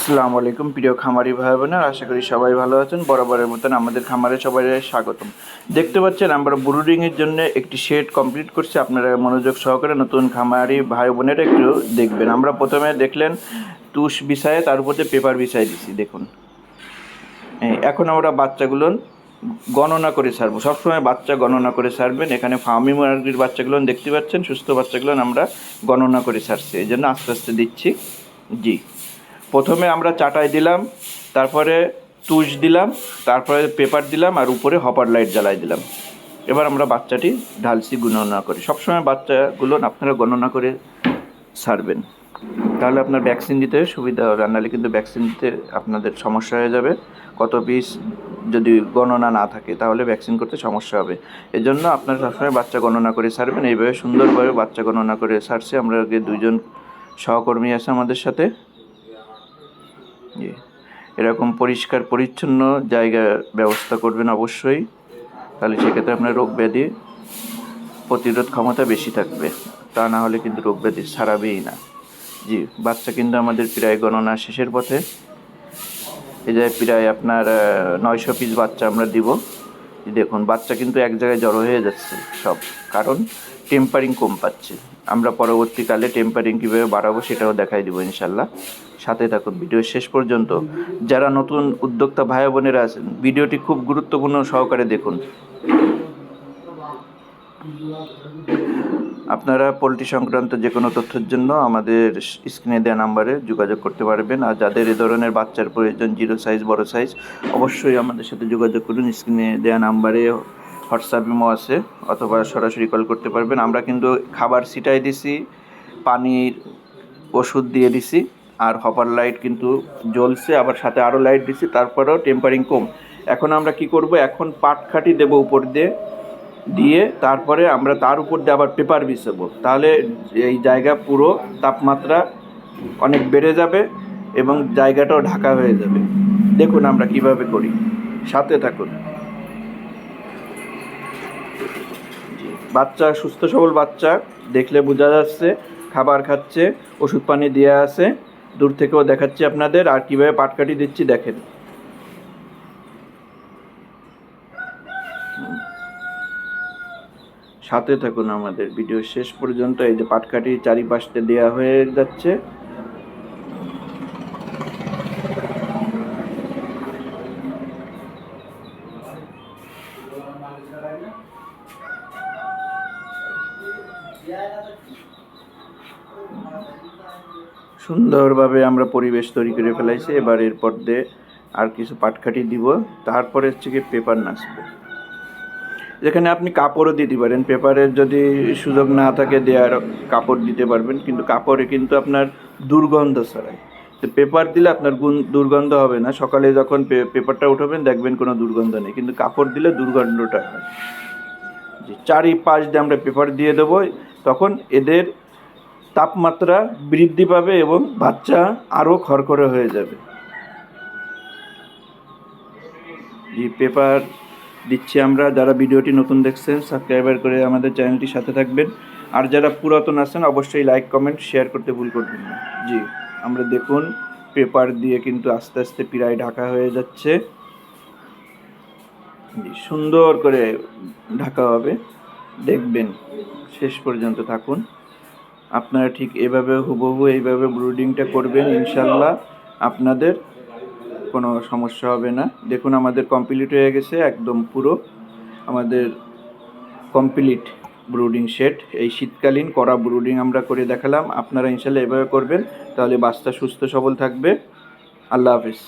আসসালামু আলাইকুম, প্রিয় খামারি ভাই বোনের আশা করি সবাই ভালো আছেন। বরাবরের মতন আমাদের খামারে সবাই স্বাগতম। দেখতে পাচ্ছেন, আমরা ব্রুডিংয়ের জন্য একটি শেড কমপ্লিট করছি। আপনারা মনোযোগ সহকারে নতুন খামারি ভাই বোনেরা একটু দেখবেন। আমরা প্রথমে দেখলেন তুষ বিষয়ে তার উপরে পেপার বিষয় দিছি, দেখুন। এখন আমরা বাচ্চাগুলো গণনা করে ছাড়বো সবসময় বাচ্চা গণনা করে ছাড়বেন এখানে ফার্মি মুরগির বাচ্চাগুলো দেখতে পাচ্ছেন, সুস্থ বাচ্চাগুলো আমরা গণনা করে ছাড়ছি এই জন্য আস্তে আস্তে দিচ্ছি। জি। প্রথমে আমরা চাটাই দিলাম, তারপরে তুষ দিলাম, তারপরে পেপার দিলাম আর উপরে হপার লাইট জ্বালাই দিলাম। এবার আমরা বাচ্চাটি ঢালসি গণনা করে। সবসময় বাচ্চাগুলো আপনারা গণনা করে সারবেন। তাহলে আপনার ভ্যাকসিন দিতে সুবিধা হবে, আর নাহলে কিন্তু ভ্যাকসিন দিতে আপনাদের সমস্যা হয়ে যাবে। কত পিস যদি গণনা না থাকে, তাহলে ভ্যাকসিন করতে সমস্যা হবে। এই জন্য আপনারা সবসময় বাচ্চা গণনা করে সারবেন। এইভাবে সুন্দরভাবে বাচ্চা গণনা করে ছাড়ছে আমরা আগে দুইজন সহকর্মী আছে আমাদের সাথে। জি এরকম পরিষ্কার, পরিচ্ছন্ন জায়গা ব্যবস্থা করবেন অবশ্যই। তাহলে সেক্ষেত্রে আপনার রোগ ব্যাধি প্রতিরোধ ক্ষমতা বেশি থাকবে। তা না হলে কিন্তু রোগ ব্যাধি ছাড়াবেই না। জি, বাচ্চা কিন্তু আমাদের প্রায় গণনা শেষের পথে। এই যে প্রায় আপনার নয়শো পিস বাচ্চা আমরা দিব। দেখুন, বাচ্চা কিন্তু এক জায়গায় জড়ো হয়ে যাচ্ছে সব। কারণ টেম্পারিং কম পাচ্ছে। আমরা পরবর্তীকালে টেম্পারিং কীভাবে বাড়াবো সেটাও দেখাই দিব ইনশাল্লাহ সাথে থাকুন, ভিডিও শেষ পর্যন্ত। যারা নতুন উদ্যোক্তা ভাই বোনেরা আছেন, ভিডিওটি খুব গুরুত্বপূর্ণ সহকারে দেখুন। আপনারা পোলট্রি সংক্রান্ত যে কোনো তথ্যের জন্য আমাদের স্ক্রিনে দেওয়া নাম্বারে যোগাযোগ করতে পারবেন। আর যাদের এ ধরনের বাচ্চার প্রয়োজন, জিরো সাইজ, বড় সাইজ, অবশ্যই আমাদের সাথে যোগাযোগ করুন। স্ক্রিনে দেওয়া নাম্বারে হোয়াটসঅ্যাপ ইমো আছে, অথবা সরাসরি কল করতে পারবেন। আমরা কিন্তু খাবার ছিটাই দিছি, পানির ওষুধ দিয়ে দিছি, আর হপার লাইট কিন্তু জ্বলছে, আবার সাথে আরও লাইট দিছি, তারপরেও টেম্পারিং কম। এখন আমরা কি করব? এখন পাটখাটি দেবো উপর দিয়ে দিয়ে তারপরে আমরা তার উপর দিয়ে আবার পেপার বিছাবো। তাহলে এই জায়গা পুরো তাপমাত্রা অনেক বেড়ে যাবে এবং জায়গাটাও ঢাকা হয়ে যাবে। দেখুন আমরা কীভাবে করি। সাথে থাকুন। বাচ্চা, সুস্থ, সবল বাচ্চা, দেখলে বোঝা যাচ্ছে, খাবার খাচ্ছে, ওষুধ পানি দেওয়া আছে। দূর থেকেও দেখাচ্ছি আপনাদের, আর কীভাবে পাটকাঠি দিচ্ছি দেখেন। সাথে থাকুন আমাদের ভিডিও শেষ পর্যন্ত, এই যে পাটকাঠি চারিপাশে দেওয়া হয়ে যাচ্ছে। সুন্দরভাবে আমরা পরিবেশ তৈরি করে ফেলাইছি। এবার এরপর দিয়ে আর কিছু পাটকাঠি দিব। তারপরে হচ্ছে কি পেপার নাচবে। যেখানে আপনি কাপড়ও দিতে পারেন। পেপারের যদি সুযোগ না থাকে দেওয়ার কাপড় দিতে পারবেন। কিন্তু কাপড়ে কিন্তু আপনার দুর্গন্ধ ছড়ায়। তো পেপার দিলে আপনার গুণ, দুর্গন্ধ হবে না। সকালে যখন পেপারটা উঠাবেন, দেখবেন কোনো দুর্গন্ধ নেই। কিন্তু কাপড় দিলে দুর্গন্ধটা হয়। যে চারিপাশ দিয়ে আমরা পেপার দিয়ে দেবো। তখন এদের তাপমাত্রা বৃদ্ধি পাবে এবং বাচ্চা আরও খড়খড়ে হয়ে যাবে। জি পেপার দিচ্ছি আমরা। যারা ভিডিওটি নতুন দেখছেন সাবস্ক্রাইবার করে আমাদের চ্যানেলটির সাথে থাকবেন। আর যারা পুরাতন আছেন, অবশ্যই লাইক কমেন্ট শেয়ার করতে ভুল করবেন না। জি, আমরা দেখুন পেপার দিয়ে কিন্তু আস্তে আস্তে প্রায় ঢাকা হয়ে যাচ্ছে। সুন্দর করে ঢাকা হবে। দেখবেন, শেষ পর্যন্ত থাকুন। আপনারা ঠিক এভাবে হুবহু এইভাবে ব্রুডিংটা করবেন, ইনশাল্লাহ আপনাদের কোনো সমস্যা হবে না। দেখুন, আমাদের কমপ্লিট হয়ে গেছে একদম পুরো। আমাদের কমপ্লিট ব্রুডিং সেট এই শীতকালীন করা ব্রুডিং আমরা করে দেখালাম। আপনারা ইনশাল্লাহ এভাবে করবেন, তাহলে বাচ্চা সুস্থ, সবল থাকবে। আল্লাহ হাফিজ।